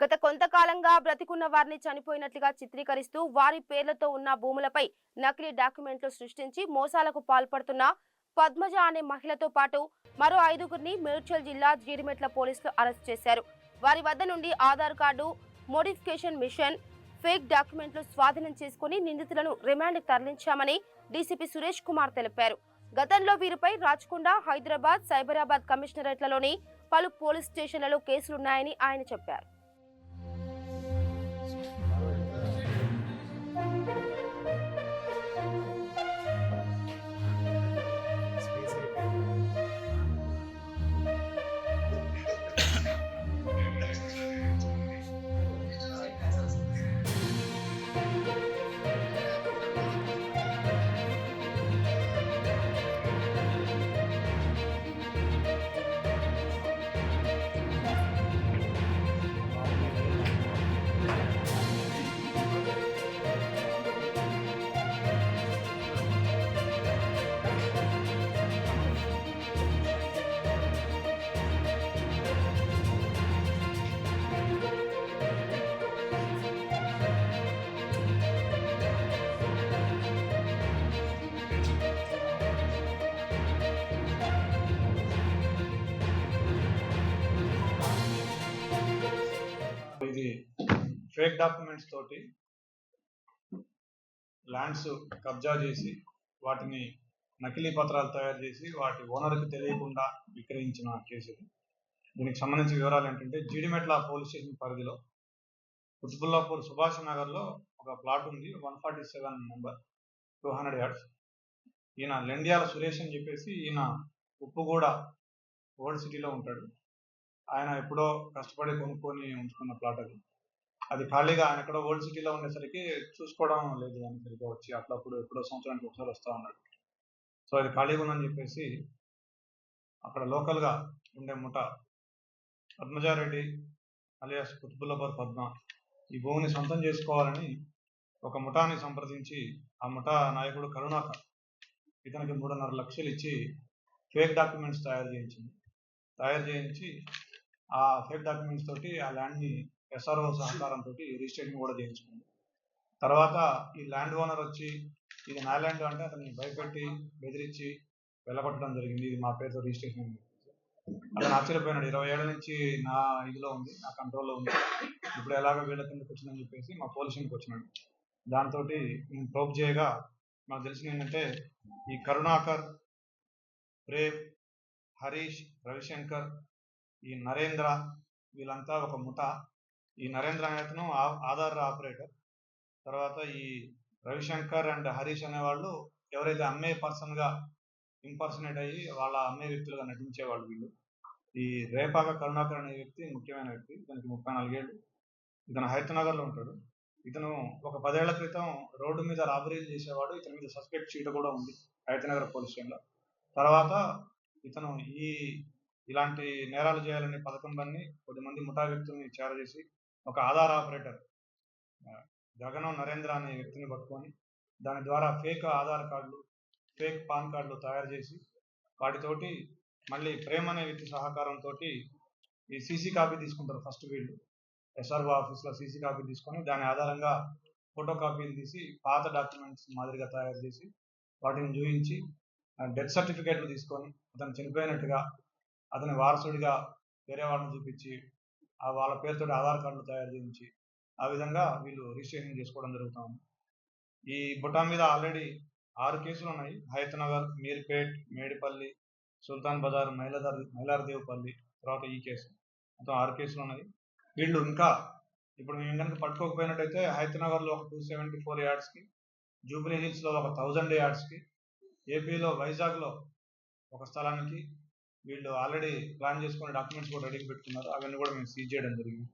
గత కొంతకాలంగా బ్రతికున్న వారిని చనిపోయినట్లుగా చిత్రీకరిస్తూ వారి పేర్లతో ఉన్న భూములపై నకిలీ డాక్యుమెంట్లు సృష్టించి మోసాలకు పాల్పడుతున్న పద్మజ అనే మహిళతో పాటు మరో ఐదుగురిని మేడ్చల్ జిల్లా జీడిమెట్ల పోలీసులు అరెస్ట్ చేశారు. వారి వద్ద నుండి Aadhaar card modification machine fake డాక్యుమెంట్లు స్వాధీనం చేసుకుని నిందితులను రిమాండ్ తరలించామని డీసీపీ సురేష్ కుమార్ తెలిపారు. గతంలో వీరిపై రాచకొండ హైదరాబాద్ సైబరాబాద్ కమిషనరేట్లలోని పలు పోలీస్ స్టేషన్లలో కేసులున్నాయని ఆయన చెప్పారు. Awesome. ఫేక్ డాక్యుమెంట్స్ తోటి ల్యాండ్స్ కబ్జా చేసి వాటిని నకిలీ పత్రాలు తయారు చేసి వాటి ఓనర్కి తెలియకుండా విక్రయించిన కేసు దీనికి సంబంధించిన వివరాలు ఏంటంటే జీడిమెట్ల పోలీస్ స్టేషన్ పరిధిలో కుతుబుల్లాపూర్ సుభాష్ నగర్లో ఒక ప్లాట్ ఉంది one forty seven number two hundred yards. ఈయన లెండియాల సురేష్ అని చెప్పేసి ఈయన ఉప్పుగూడ ఓల్డ్ సిటీలో ఉంటాడు. ఆయన ఎప్పుడో కష్టపడి కొనుక్కొని ఉంచుకున్న ప్లాట్ అది. అది ఖాళీగా ఆయన ఇక్కడ ఓల్డ్ సిటీలో ఉండేసరికి చూసుకోవడం లేదు ఆయన సరిగ్గా వచ్చి అప్పుడప్పుడు ఎప్పుడో సంవత్సరానికి ఒకసారి వస్తూ ఉన్నాడు. సో అది ఖాళీగా ఉందని చెప్పేసి అక్కడ లోకల్గా ఉండే ముఠ పద్మజారెడ్డి అలియాస్ కుతుబుల్లపర్ పద్మ ఈ భూమిని సొంతం చేసుకోవాలని ఒక ముఠాని సంప్రదించి ఆ ముఠా నాయకుడు కరుణాకర్ ఇతనికి మూడున్నర లక్షలు ఇచ్చి ఫేక్ డాక్యుమెంట్స్ తయారు చేయించింది. తయారు చేయించి ఆ ఫేక్ డాక్యుమెంట్స్ తోటి ఆ ల్యాండ్ని ఎస్ఆర్ఓ సహకారంతో రిజిస్ట్రేషన్ కూడా చేయించుకుంది తర్వాత ఈ ల్యాండ్ ఓనర్ వచ్చి ఇది నా ల్యాండ్ అంటే అతన్ని భయపెట్టి బెదిరించి వెళ్ళగొట్టడం జరిగింది. ఇది మా పేరుతో రిజిస్ట్రేషన్ అతను ఆశ్చర్యపోయినాడు. ఇరవై ఏళ్ళ నుంచి నా ఇదిలో ఉంది నా కంట్రోల్లో ఉంది. ఇప్పుడు ఎలాగో వీళ్ళ కిందకి వచ్చిందని చెప్పేసి మా పోలీసునికి వచ్చినాడు. దాంతో నేను ప్రోబ్ చేయగా నాకు తెలిసింది ఏంటంటే ఈ కరుణాకర్ ప్రేమ్ హరీష్ రవిశంకర్ ఈ నరేంద్ర వీళ్ళంతా ఒక ముఠ. ఈ నరేంద్ర అనే అతను ఆ- ఆధార్ ఆపరేటర్. తర్వాత ఈ రవిశంకర్ అండ్ హరీష్ అనేవాళ్ళు ఎవరైతే అమ్మే పర్సన్గా ఇంపర్సనేట్ అయ్యి వాళ్ళ అమ్మే వ్యక్తులుగా నటించేవాళ్ళు వీళ్ళు. ఈ రేపాక కరుణాకర్ అనే వ్యక్తి ముఖ్యమైన వ్యక్తి. ఇతనికి ముప్పై నాలుగేళ్ళు ఇతను హైతనగర్లో ఉంటాడు. ఇతను ఒక పదేళ్ళ క్రితం రోడ్డు మీద రాబరీలు చేసేవాడు. ఇతని మీద సస్పెక్ట్ చీట కూడా ఉంది హైతనగర్ పోలీస్ స్టేషన్లో. తర్వాత ఇతను ఈ ఇలాంటి నేరాలు చేయాలనే పథకం పన్ని కొద్దిమంది ముఠా వ్యక్తుల్ని చేరజేసి ఒక ఆధార్ ఆపరేటర్. జగనం నరేంద్ర అనే వ్యక్తిని పట్టుకొని దాని ద్వారా ఫేక్ ఆధార్ కార్డులు ఫేక్ పాన్ కార్డులు తయారు చేసి వాటితోటి మళ్ళీ ప్రేమ్ అనే వ్యక్తి సహకారంతో ఈ సీసీ కాపీ తీసుకుంటారు ఫస్ట్ వీళ్ళు. ఎస్ఆర్ఓ ఆఫీస్లో సీసీ కాపీ తీసుకొని దాని ఆధారంగా ఫోటో కాపీలు తీసి పాత డాక్యుమెంట్స్ మాదిరిగా తయారు చేసి వాటిని చూపించి డెత్ సర్టిఫికేట్లు తీసుకొని అతను చనిపోయినట్టుగా అతని వారసుడిగా వేరే వాళ్ళని చూపించి వాళ్ళ పేరుతో ఆధార్ కార్డులు తయారు చేయించి ఆ విధంగా వీళ్ళు రిజిస్ట్రేషన్ చేసుకోవడం జరుగుతుంది ఈ బుటా మీద ఆల్రెడీ ఆరు కేసులు ఉన్నాయి. హైతనగర్ మీర్పేట్ మేడిపల్లి సుల్తాన్ బజార్ మైలదార్ మైలార్దేవ్పల్లి తర్వాత ఈ కేసు. మొత్తం ఆరు కేసులు ఉన్నాయి. వీళ్ళు ఇంకా ఇప్పుడు మేము కనుక పట్టుకోకపోయినట్టయితే హైతనగర్ నగర్లో ఒక టూ సెవెంటీ ఫోర్ యార్డ్స్కి జూబ్లీ హిల్స్లో ఒక థౌజండ్ యార్డ్స్కి ఏపీలో వైజాగ్లో ఒక స్థలానికి వీళ్ళు ఆల్రెడీ ప్లాన్ చేసుకున్న డాక్యుమెంట్స్ కూడా రెడీ పెట్టుకున్నారు. అవన్నీ కూడా మేము సీజ్ చేయడం జరిగింది.